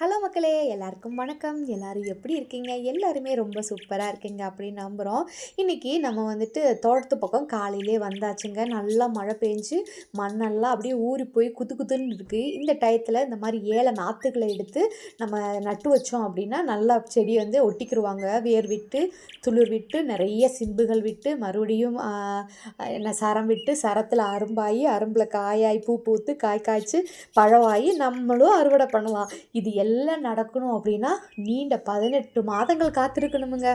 Hello மக்களே எல்லாருக்கும் வணக்கம். எல்லாரும் எப்படி இருக்கீங்க? எல்லாருமே ரொம்ப சூப்பராக இருக்கீங்க அப்படின்னு நம்புகிறோம் இன்றைக்கி நம்ம வந்துட்டு தோட்டத்து பக்கம் காலையிலே வந்தாச்சுங்க. நல்லா மழை பெஞ்சு மண்ணெல்லாம் அப்படியே ஊறி போய் குத்து குத்துன்னு இருக்குது இந்த டயத்தில் இந்த மாதிரி ஏழை நாற்றுகளை எடுத்து நம்ம நட்டு வச்சோம் அப்படின்னா நல்லா செடி வந்து ஒட்டிக்கிருவாங்க. வேர் விட்டு துளிர் விட்டு நிறைய சிம்புகள் விட்டு மறுபடியும் என்ன சரம் விட்டு சரத்தில் அரும்பாகி அரும்பில் காயாய் பூ பூத்து காய் காய்ச்சி பழவாயி நம்மளும் அறுவடை பண்ணலாம். இது எல்லாம் நடக்கணும் அப்படின்னா நீண்ட பதினெட்டு மாதங்கள் காத்திருக்கணுமுங்க.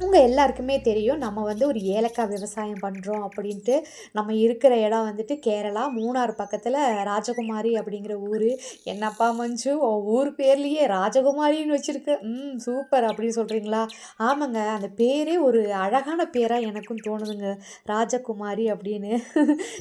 உங்கள் எல்லாருக்குமே தெரியும். நம்ம வந்து ஒரு ஏலக்காய் விவசாயம் பண்ணுறோம் அப்படின்ட்டு. நம்ம இருக்கிற இடம் வந்துட்டு கேரளா. மூணார் பக்கத்தில் ராஜகுமாரி அப்படிங்கிற ஊர். என்னப்பா மஞ்சு? ஊர் பேர்லேயே ராஜகுமாரின்னு வச்சுருக்கு. ம் சூப்பர் அப்படின்னு சொல்கிறீங்களா ஆமாங்க. அந்த பேரே ஒரு அழகான பேராக எனக்கும் தோணுதுங்க. ராஜகுமாரி அப்படின்னு.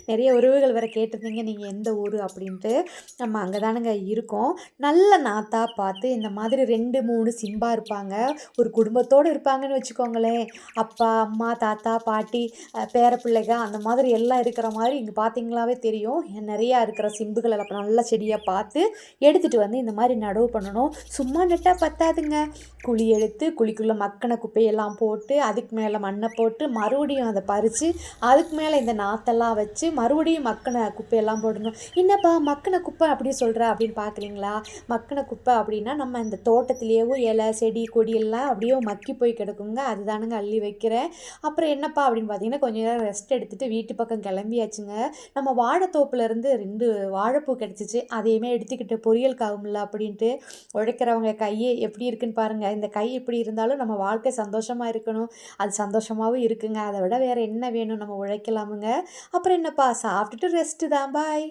நிறைய உறவுகள் வேறு கேட்டிருந்தீங்க. நீங்கள் எந்த ஊர் அப்படின்ட்டு. நம்ம அங்கே தானுங்க இருக்கோம். நல்ல நாத்தா பார்த்து இந்த மாதிரி ரெண்டு மூணு சிம்பா இருப்பாங்க. ஒரு குடும்பத்தோடு இருப்பாங்கன்னு வச்சுக்கோங்களேன் அப்பா அம்மா தாத்தா பாட்டி பேர பிள்ளைங்க அந்த மாதிரி எல்லாம் இருக்கிற மாதிரி இங்கே பார்த்தீங்களாவே தெரியும். நிறையா இருக்கிற சிம்புகள் எல்லாம் நல்ல செடியாக பார்த்து எடுத்துகிட்டு வந்து இந்த மாதிரி நடவு பண்ணணும். சும்மா நட்டால் பத்தாதுங்க. குழி எடுத்து குழிக்குள்ளே மக்கின குப்பையெல்லாம் போட்டு அதுக்கு மேலே மண்ணை போட்டு மறுபடியும் அதை பறித்து அதுக்கு மேலே இந்த நாத்தெல்லாம் வச்சு மறுபடியும் மக்கின குப்பையெல்லாம் போடணும். என்னப்பா மக்கின குப்பை அப்படி சொல்கிற அப்படின்னு பார்க்குறீங்களா மக்கின குப்பை அப்படின்னா நம்ம இந்த தோட்டத்திலேயேவும் இலை செடி கொடி எல்லாம் அப்படியே மக்கி போய் கிடக்குங்க. அதுதானுங்க அள்ளி வைக்கிறேன். அப்புறம் என்னப்பா அப்படின்னு பார்த்தீங்கன்னா கொஞ்ச நேரம் ரெஸ்ட் எடுத்துகிட்டு வீட்டு பக்கம் கிளம்பியாச்சுங்க. நம்ம வாழைத்தோப்புலேருந்து ரெண்டு வாழைப்பூ கிடச்சிச்சு. அதையுமே எடுத்துக்கிட்டு பொரியல் காகும்ல அப்படின்ட்டு உழைக்கிறவங்க கையே எப்படி இருக்குன்னு பாருங்கள் இந்த கை எப்படி இருந்தாலும் நம்ம வாழ்க்கை சந்தோஷமாக இருக்கணும். அது சந்தோஷமாகவும் இருக்குங்க. அதை விட வேறு என்ன வேணும்? நம்ம உழைக்கலாமுங்க. அப்புறம் என்னப்பா? சாப்பிட்டுட்டு ரெஸ்ட்டு தான். பாய்